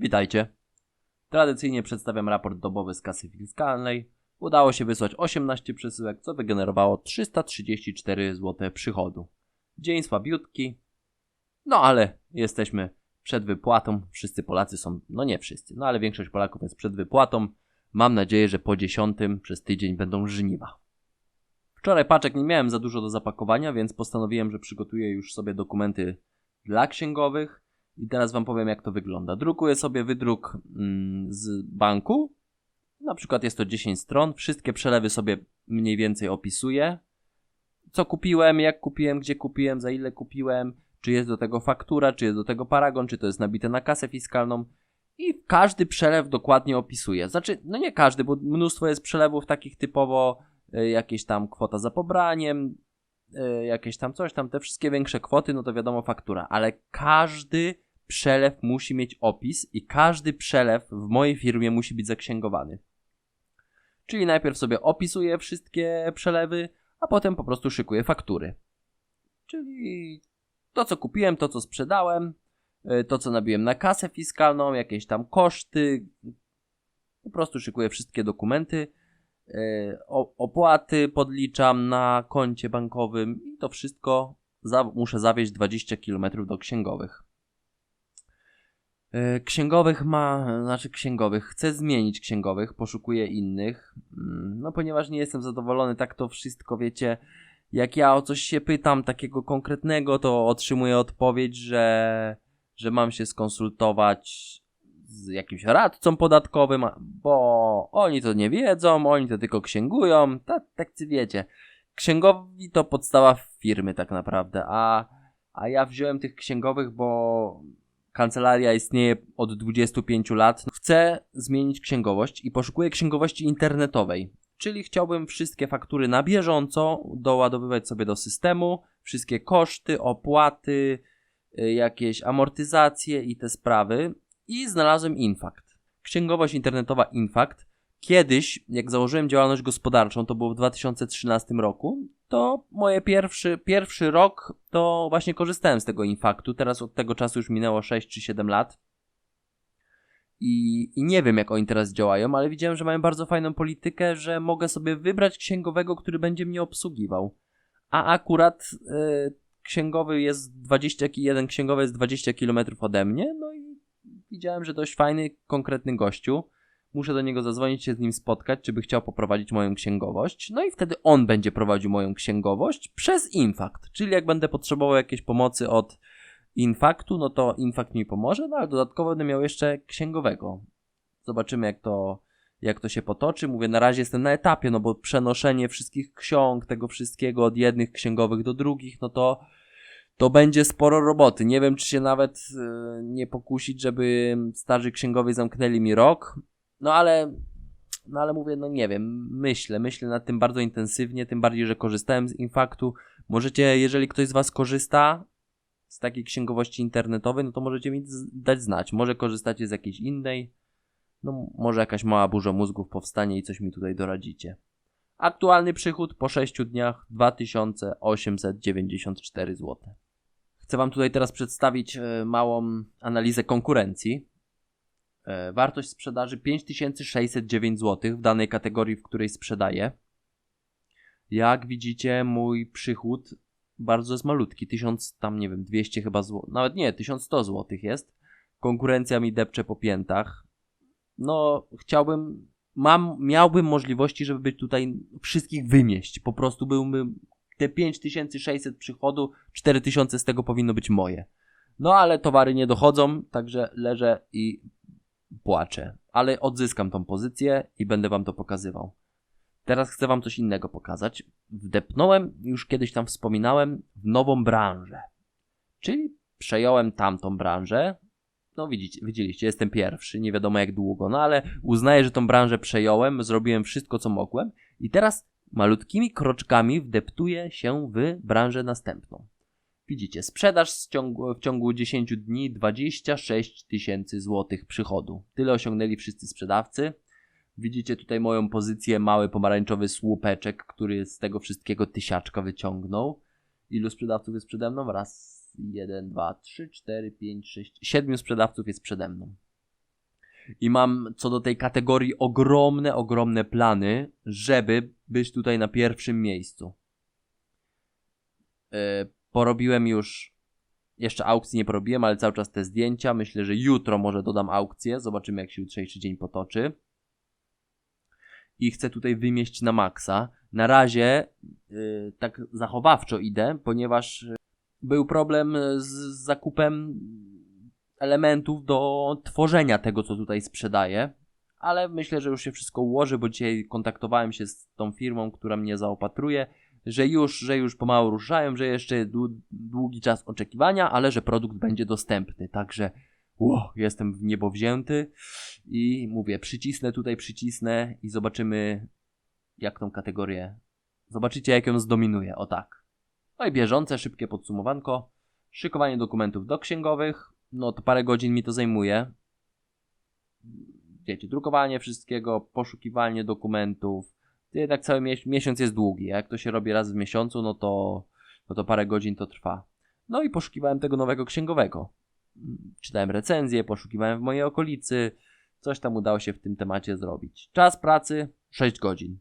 Witajcie. Tradycyjnie przedstawiam raport dobowy z kasy fiskalnej. Udało się wysłać 18 przesyłek, co wygenerowało 334 zł przychodu. Dzień słabiutki. No ale jesteśmy przed wypłatą. Wszyscy Polacy są, no nie wszyscy, no ale większość Polaków jest przed wypłatą. Mam nadzieję, że po 10 przez tydzień będą żniwa. Wczoraj paczek nie miałem za dużo do zapakowania, więc postanowiłem, że przygotuję już sobie dokumenty dla księgowych. I teraz Wam powiem, jak to wygląda. Drukuję sobie wydruk mm, z banku. Na przykład jest to 10 stron. Wszystkie przelewy sobie mniej więcej opisuję. Co kupiłem, jak kupiłem, gdzie kupiłem, za ile kupiłem, czy jest do tego faktura, czy jest do tego paragon, czy to jest nabite na kasę fiskalną. I każdy przelew dokładnie opisuję. Znaczy, no nie każdy, bo mnóstwo jest przelewów takich typowo y, jakieś tam kwota za pobraniem, y, jakieś tam coś tam, te wszystkie większe kwoty, no to wiadomo faktura, ale każdy przelew musi mieć opis i każdy przelew w mojej firmie musi być zaksięgowany. Czyli najpierw sobie opisuję wszystkie przelewy, a potem po prostu szykuję faktury. Czyli to, co kupiłem, to, co sprzedałem, y, to, co nabiłem na kasę fiskalną, jakieś tam koszty. Po prostu szykuję wszystkie dokumenty. y, Opłaty podliczam na koncie bankowym i to wszystko muszę zawieźć 20 km do księgowych. E, Księgowych ma, znaczy księgowych, chcę zmienić księgowych, poszukuję innych, Mm, no ponieważ nie jestem zadowolony, tak to wszystko, wiecie, jak ja o coś się pytam takiego konkretnego, to otrzymuję odpowiedź, że, że mam się skonsultować z jakimś radcą podatkowym, bo oni to nie wiedzą, oni to tylko księgują, tak, tak wiecie. Księgowi to podstawa firmy tak naprawdę, a, a ja wziąłem tych księgowych, bo kancelaria istnieje od 25 lat. Chcę zmienić księgowość i poszukuję księgowości internetowej. Czyli chciałbym wszystkie faktury na bieżąco doładowywać sobie do systemu, wszystkie koszty, opłaty, y, jakieś amortyzacje i te sprawy. I znalazłem Infact. Księgowość internetowa Infact. Kiedyś, jak założyłem działalność gospodarczą, to było w 2013 roku, to moje pierwszy, pierwszy rok to właśnie korzystałem z tego Infaktu. Teraz od tego czasu już minęło 6 czy 7 lat. I, I nie wiem, jak oni teraz działają, ale widziałem, że mają bardzo fajną politykę, że mogę sobie wybrać księgowego, który będzie mnie obsługiwał. A akurat y, księgowy jest 20, jeden księgowy jest 20 km ode mnie, no i widziałem, że dość fajny, konkretny gościu. Muszę do niego zadzwonić, się z nim spotkać, czy by chciał poprowadzić moją księgowość. No i wtedy on będzie prowadził moją księgowość przez Infact. Czyli jak będę potrzebował jakiejś pomocy od Infaktu, no to Infact mi pomoże, no ale dodatkowo będę miał jeszcze księgowego. Zobaczymy jak to, jak to się potoczy. Mówię, na razie jestem na etapie, no bo przenoszenie wszystkich ksiąg, tego wszystkiego od jednych księgowych do drugich, no to to będzie sporo roboty. Nie wiem, czy się nawet e, nie pokusić, żeby starzy księgowie zamknęli mi rok. No ale, no ale mówię, no nie wiem, myślę, myślę nad tym bardzo intensywnie, tym bardziej, że korzystałem z Infaktu. Możecie, jeżeli ktoś z Was korzysta z takiej księgowości internetowej, no to możecie mi dać znać. Może korzystacie z jakiejś innej, no może jakaś mała burza mózgów powstanie i coś mi tutaj doradzicie. Aktualny przychód po 6 dniach 2894 zł. Chcę Wam tutaj teraz przedstawić e, małą analizę konkurencji. E, Wartość sprzedaży 5609 zł w danej kategorii, w której sprzedaję. Jak widzicie, mój przychód bardzo jest malutki. 1000 tam nie wiem, 200 chyba zł. Nawet nie, 1100 zł jest. Konkurencja mi depcze po piętach. No, chciałbym, mam, miałbym możliwości, żeby być tutaj wszystkich wymieść. Po prostu byłbym te 5600 przychodu, 4000 z tego powinno być moje. No ale towary nie dochodzą, także leżę i płaczę. Ale odzyskam tą pozycję i będę wam to pokazywał. Teraz chcę wam coś innego pokazać. Wdepnąłem, już kiedyś tam wspominałem, w nową branżę. Czyli przejąłem tamtą branżę. No widzicie, widzieliście, jestem pierwszy, nie wiadomo jak długo, no ale uznaję, że tą branżę przejąłem, zrobiłem wszystko co mogłem i teraz malutkimi kroczkami wdeptuję się w branżę następną. Widzicie, sprzedaż z ciągu, w ciągu 10 dni 26 tysięcy złotych przychodu. Tyle osiągnęli wszyscy sprzedawcy. Widzicie tutaj moją pozycję, mały pomarańczowy słupeczek, który z tego wszystkiego tysiaczka wyciągnął. Ilu sprzedawców jest przede mną? Raz, jeden, dwa, trzy, cztery, pięć, sześć, siedmiu sprzedawców jest przede mną. I mam co do tej kategorii ogromne, ogromne plany, żeby być tutaj na pierwszym miejscu. Yy, porobiłem już, jeszcze aukcji nie porobiłem, ale cały czas te zdjęcia. Myślę, że jutro może dodam aukcję. Zobaczymy, jak się jutrzejszy dzień potoczy. I chcę tutaj wymieść na maksa. Na razie yy, tak zachowawczo idę, ponieważ yy, był problem z zakupem elementów do tworzenia tego, co tutaj sprzedaję. Ale myślę, że już się wszystko ułoży, bo dzisiaj kontaktowałem się z tą firmą, która mnie zaopatruje, że już, że już pomału ruszają, że jeszcze dłu- długi czas oczekiwania, ale że produkt będzie dostępny. Także wow, jestem w niebo wzięty i mówię, przycisnę tutaj, przycisnę i zobaczymy, jak tą kategorię. Zobaczycie, jak ją zdominuje. O tak. No i bieżące, szybkie podsumowanko. Szykowanie dokumentów do księgowych. No to parę godzin mi to zajmuje. Wiecie, drukowanie wszystkiego, poszukiwanie dokumentów. Jednak cały miesiąc jest długi. Jak to się robi raz w miesiącu, no to, no to parę godzin to trwa. No i poszukiwałem tego nowego księgowego. Czytałem recenzje, poszukiwałem w mojej okolicy. Coś tam udało się w tym temacie zrobić. Czas pracy 6 godzin.